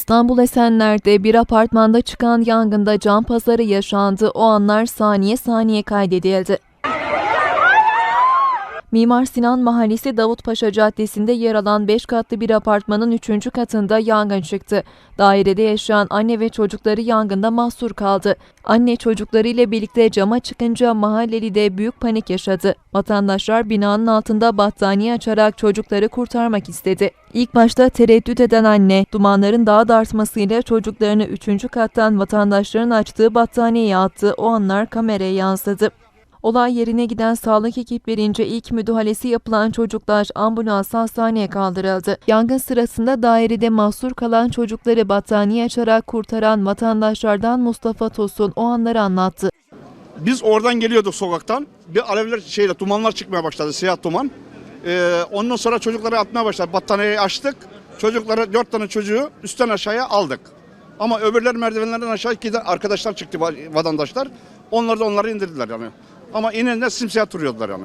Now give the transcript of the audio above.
İstanbul Esenler'de bir apartmanda çıkan yangında can pazarı yaşandı. O anlar saniye saniye kaydedildi. Mimar Sinan Mahallesi Davutpaşa Caddesi'nde yer alan 5 katlı bir apartmanın 3. katında yangın çıktı. Dairede yaşayan anne ve çocukları yangında mahsur kaldı. Anne çocuklarıyla birlikte cama çıkınca mahalleli de büyük panik yaşadı. Vatandaşlar binanın altında battaniye açarak çocukları kurtarmak istedi. İlk başta tereddüt eden anne, dumanların daha da artmasıyla çocuklarını 3. kattan vatandaşların açtığı battaniyeye attı. O anlar kameraya yansıdı. Olay yerine giden sağlık ekiplerince ilk müdahalesi yapılan çocuklar ambulansla hastaneye kaldırıldı. Yangın sırasında dairede mahsur kalan çocukları battaniye açarak kurtaran vatandaşlardan Mustafa Tosun o anları anlattı. Biz oradan geliyorduk sokaktan. Bir alevler şeyle dumanlar çıkmaya başladı siyah duman. Ee, ondan sonra çocukları atmaya başladı. Battaniyeyi açtık. Çocukları dört tane çocuğu üstten aşağıya aldık. Ama öbürler merdivenlerden aşağı de arkadaşlar çıktı va- vatandaşlar. Onlar da onları indirdiler yani. Ama inenler simsiyah duruyordular yani.